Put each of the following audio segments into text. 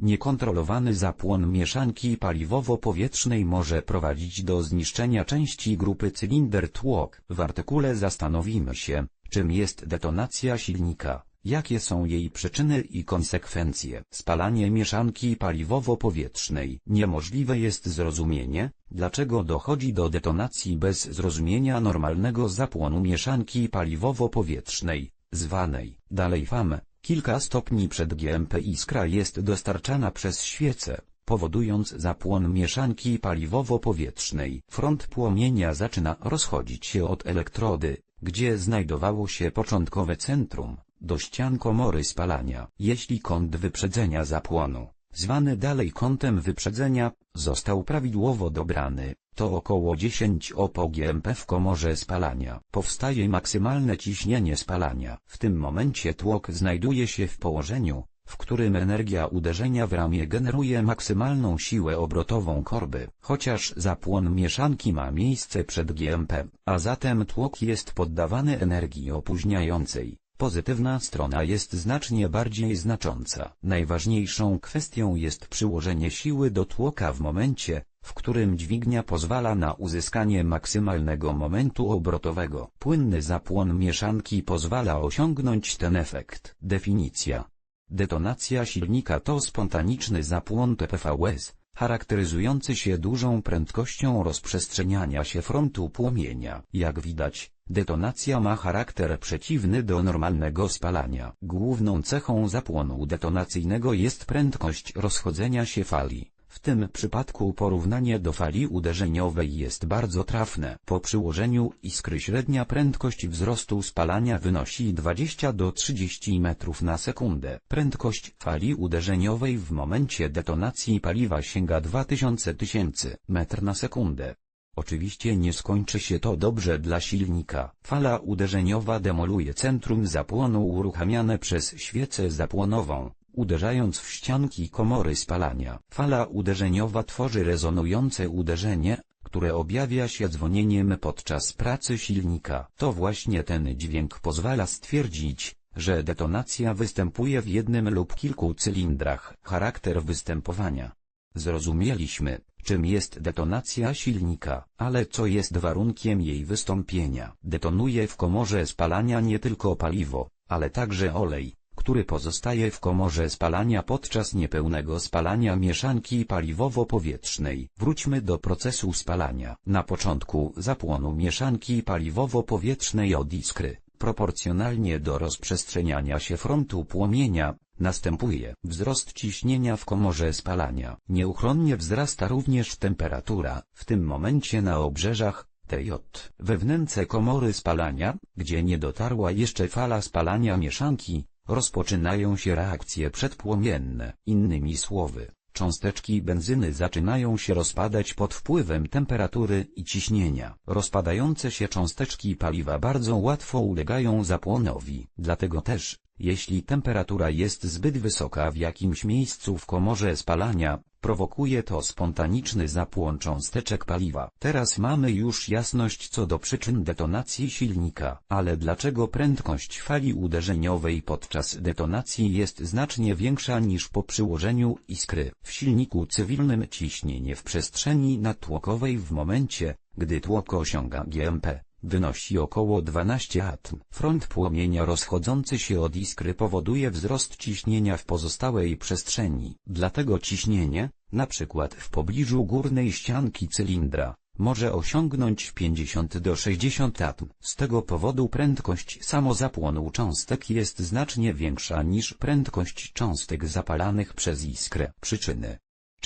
Niekontrolowany zapłon mieszanki paliwowo-powietrznej może prowadzić do zniszczenia części grupy cylinder-tłok. W artykule zastanowimy się, czym jest detonacja silnika, jakie są jej przyczyny i konsekwencje. Spalanie mieszanki paliwowo-powietrznej. Niemożliwe jest zrozumienie, dlaczego dochodzi do detonacji bez zrozumienia normalnego zapłonu mieszanki paliwowo-powietrznej, zwanej dalej FAM. Kilka stopni przed GMP iskra jest dostarczana przez świecę, powodując zapłon mieszanki paliwowo-powietrznej. Front płomienia zaczyna rozchodzić się od elektrody, gdzie znajdowało się początkowe centrum, do ścian komory spalania. Jeśli kąt wyprzedzenia zapłonu, zwany dalej kątem wyprzedzenia, został prawidłowo dobrany, to około 10 opo GMP w komorze spalania. Powstaje maksymalne ciśnienie spalania. W tym momencie tłok znajduje się w położeniu, w którym energia uderzenia w ramię generuje maksymalną siłę obrotową korby. Chociaż zapłon mieszanki ma miejsce przed GMP, a zatem tłok jest poddawany energii opóźniającej. Pozytywna strona jest znacznie bardziej znacząca. Najważniejszą kwestią jest przyłożenie siły do tłoka w momencie, w którym dźwignia pozwala na uzyskanie maksymalnego momentu obrotowego. Płynny zapłon mieszanki pozwala osiągnąć ten efekt. Definicja. Detonacja silnika to spontaniczny zapłon TPVS, charakteryzujący się dużą prędkością rozprzestrzeniania się frontu płomienia. Jak widać, detonacja ma charakter przeciwny do normalnego spalania. Główną cechą zapłonu detonacyjnego jest prędkość rozchodzenia się fali. W tym przypadku porównanie do fali uderzeniowej jest bardzo trafne. Po przyłożeniu iskry średnia prędkość wzrostu spalania wynosi 20 do 30 metrów na sekundę. Prędkość fali uderzeniowej w momencie detonacji paliwa sięga 2000 tysięcy metr na sekundę. Oczywiście nie skończy się to dobrze dla silnika. Fala uderzeniowa demoluje centrum zapłonu uruchamiane przez świecę zapłonową uderzając w ścianki komory spalania. Fala uderzeniowa tworzy rezonujące uderzenie, które objawia się dzwonieniem podczas pracy silnika. To właśnie ten dźwięk pozwala stwierdzić, że detonacja występuje w jednym lub kilku cylindrach. Charakter występowania. Zrozumieliśmy, czym jest detonacja silnika, ale co jest warunkiem jej wystąpienia. Detonuje w komorze spalania nie tylko paliwo, ale także olej który pozostaje w komorze spalania podczas niepełnego spalania mieszanki paliwowo-powietrznej. Wróćmy do procesu spalania. Na początku zapłonu mieszanki paliwowo-powietrznej od iskry, proporcjonalnie do rozprzestrzeniania się frontu płomienia, następuje wzrost ciśnienia w komorze spalania. Nieuchronnie wzrasta również temperatura, w tym momencie na obrzeżach, TJ. We komory spalania, gdzie nie dotarła jeszcze fala spalania mieszanki, rozpoczynają się reakcje przedpłomienne. Innymi słowy, cząsteczki benzyny zaczynają się rozpadać pod wpływem temperatury i ciśnienia. Rozpadające się cząsteczki paliwa bardzo łatwo ulegają zapłonowi. Dlatego też, jeśli temperatura jest zbyt wysoka w jakimś miejscu w komorze spalania, prowokuje to spontaniczny zapłon cząsteczek paliwa. Teraz mamy już jasność co do przyczyn detonacji silnika. Ale dlaczego prędkość fali uderzeniowej podczas detonacji jest znacznie większa niż po przyłożeniu iskry? W silniku cywilnym ciśnienie w przestrzeni natłokowej w momencie, gdy tłok osiąga GMP, wynosi około 12 atm. Front płomienia rozchodzący się od iskry powoduje wzrost ciśnienia w pozostałej przestrzeni. Dlatego ciśnienie, na przykład w pobliżu górnej ścianki cylindra, może osiągnąć 50 do 60 atm. Z tego powodu prędkość samozapłonu cząstek jest znacznie większa niż prędkość cząstek zapalanych przez iskrę. Przyczyny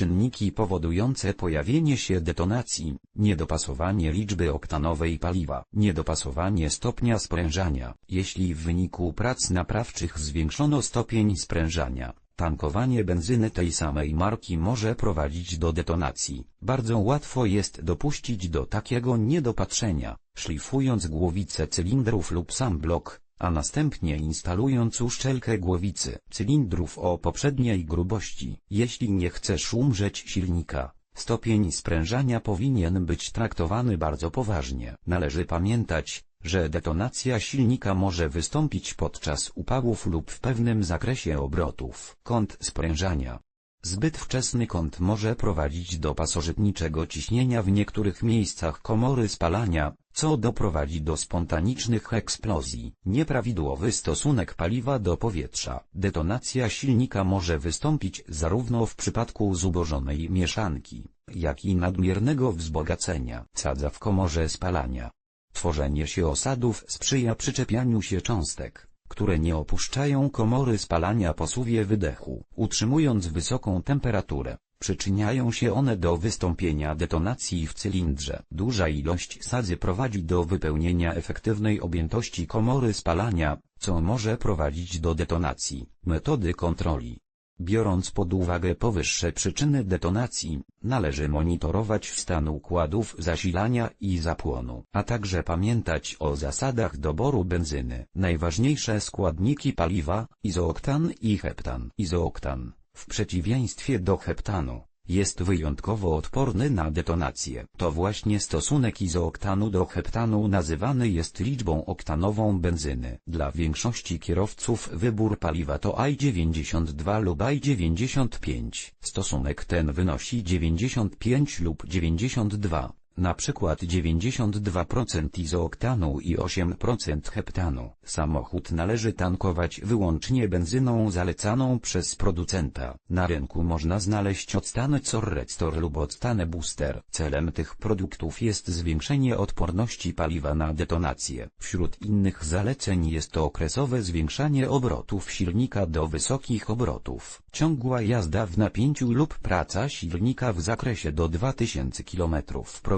Czynniki powodujące pojawienie się detonacji, niedopasowanie liczby oktanowej paliwa, niedopasowanie stopnia sprężania. Jeśli w wyniku prac naprawczych zwiększono stopień sprężania, Tankowanie benzyny tej samej marki może prowadzić do detonacji. Bardzo łatwo jest dopuścić do takiego niedopatrzenia, szlifując głowicę cylindrów lub sam blok, a następnie instalując uszczelkę głowicy cylindrów o poprzedniej grubości. Jeśli nie chcesz umrzeć silnika, stopień sprężania powinien być traktowany bardzo poważnie. Należy pamiętać, że detonacja silnika może wystąpić podczas upałów lub w pewnym zakresie obrotów. Kąt sprężania Zbyt wczesny kąt może prowadzić do pasożytniczego ciśnienia w niektórych miejscach komory spalania, co doprowadzi do spontanicznych eksplozji. Nieprawidłowy stosunek paliwa do powietrza. Detonacja silnika może wystąpić zarówno w przypadku zubożonej mieszanki, jak i nadmiernego wzbogacenia sadza w komorze spalania. Tworzenie się osadów sprzyja przyczepianiu się cząstek, które nie opuszczają komory spalania po suwie wydechu. Utrzymując wysoką temperaturę, przyczyniają się one do wystąpienia detonacji w cylindrze. Duża ilość sadzy prowadzi do wypełnienia efektywnej objętości komory spalania, co może prowadzić do detonacji. Metody kontroli Biorąc pod uwagę powyższe przyczyny detonacji, należy monitorować stan układów zasilania i zapłonu, a także pamiętać o zasadach doboru benzyny. Najważniejsze składniki paliwa, izooktan i heptan. Izooktan, w przeciwieństwie do heptanu, jest wyjątkowo odporny na detonację. To właśnie stosunek izooktanu do heptanu nazywany jest liczbą oktanową benzyny. Dla większości kierowców wybór paliwa to I92 lub I95. Stosunek ten wynosi 95 lub 92 na przykład 92% izooktanu i 8% heptanu. Samochód należy tankować wyłącznie benzyną zalecaną przez producenta. Na rynku można znaleźć octane Corrector lub octane Booster. Celem tych produktów jest zwiększenie odporności paliwa na detonację. Wśród innych zaleceń jest to okresowe zwiększanie obrotów silnika do wysokich obrotów, ciągła jazda w napięciu lub praca silnika w zakresie do 2000 km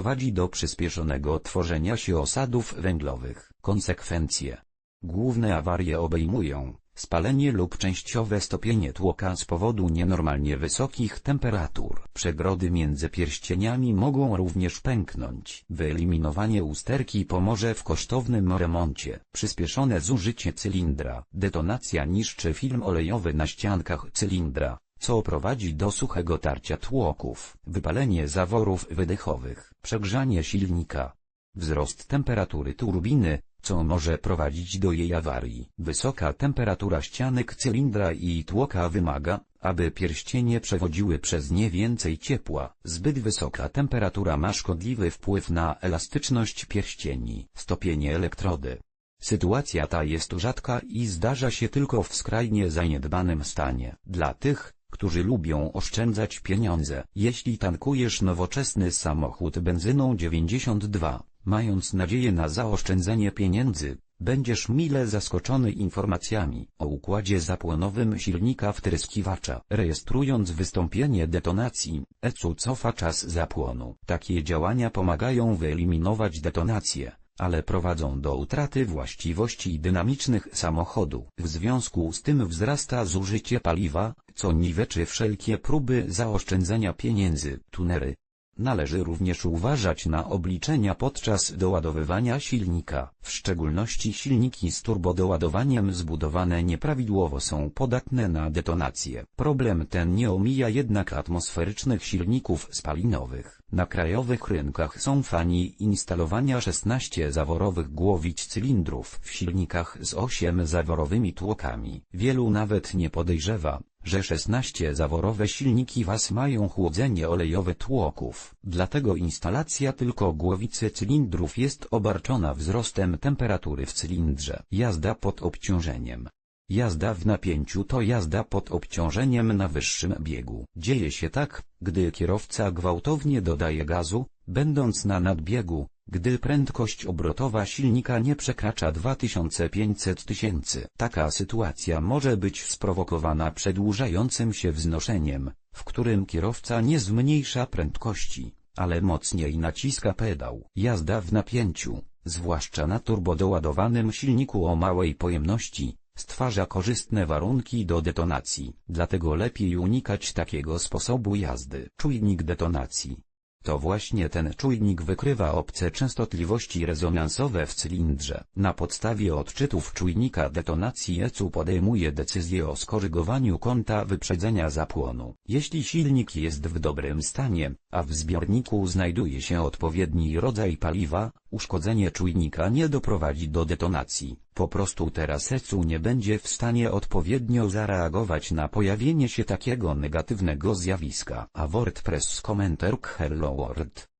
prowadzi do przyspieszonego tworzenia się osadów węglowych. Konsekwencje Główne awarie obejmują spalenie lub częściowe stopienie tłoka z powodu nienormalnie wysokich temperatur. Przegrody między pierścieniami mogą również pęknąć. Wyeliminowanie usterki pomoże w kosztownym remoncie. Przyspieszone zużycie cylindra. Detonacja niszczy film olejowy na ściankach cylindra co prowadzi do suchego tarcia tłoków, wypalenie zaworów wydechowych, przegrzanie silnika, wzrost temperatury turbiny, co może prowadzić do jej awarii. Wysoka temperatura ścianek cylindra i tłoka wymaga, aby pierścienie przewodziły przez nie więcej ciepła. Zbyt wysoka temperatura ma szkodliwy wpływ na elastyczność pierścieni. Stopienie elektrody. Sytuacja ta jest rzadka i zdarza się tylko w skrajnie zaniedbanym stanie. Dla tych, którzy lubią oszczędzać pieniądze. Jeśli tankujesz nowoczesny samochód benzyną 92, mając nadzieję na zaoszczędzenie pieniędzy, będziesz mile zaskoczony informacjami o układzie zapłonowym silnika wtryskiwacza. Rejestrując wystąpienie detonacji, ECU cofa czas zapłonu. Takie działania pomagają wyeliminować detonację ale prowadzą do utraty właściwości dynamicznych samochodu. W związku z tym wzrasta zużycie paliwa, co niweczy wszelkie próby zaoszczędzenia pieniędzy. Tunery. Należy również uważać na obliczenia podczas doładowywania silnika. W szczególności silniki z turbodoładowaniem zbudowane nieprawidłowo są podatne na detonację. Problem ten nie omija jednak atmosferycznych silników spalinowych. Na krajowych rynkach są fani instalowania 16-zaworowych głowic cylindrów w silnikach z 8-zaworowymi tłokami. Wielu nawet nie podejrzewa, że 16-zaworowe silniki Was mają chłodzenie olejowe tłoków. Dlatego instalacja tylko głowicy cylindrów jest obarczona wzrostem temperatury w cylindrze. Jazda pod obciążeniem. Jazda w napięciu to jazda pod obciążeniem na wyższym biegu. Dzieje się tak, gdy kierowca gwałtownie dodaje gazu, będąc na nadbiegu, gdy prędkość obrotowa silnika nie przekracza 2500 tysięcy. Taka sytuacja może być sprowokowana przedłużającym się wznoszeniem, w którym kierowca nie zmniejsza prędkości, ale mocniej naciska pedał. Jazda w napięciu, zwłaszcza na turbodoładowanym silniku o małej pojemności, stwarza korzystne warunki do detonacji, dlatego lepiej unikać takiego sposobu jazdy. Czujnik detonacji. To właśnie ten czujnik wykrywa obce częstotliwości rezonansowe w cylindrze. Na podstawie odczytów czujnika detonacji ECU podejmuje decyzję o skorygowaniu kąta wyprzedzenia zapłonu. Jeśli silnik jest w dobrym stanie, a w zbiorniku znajduje się odpowiedni rodzaj paliwa, uszkodzenie czujnika nie doprowadzi do detonacji. Po prostu teraz ECU nie będzie w stanie odpowiednio zareagować na pojawienie się takiego negatywnego zjawiska. A WordPress komentarz Hello World.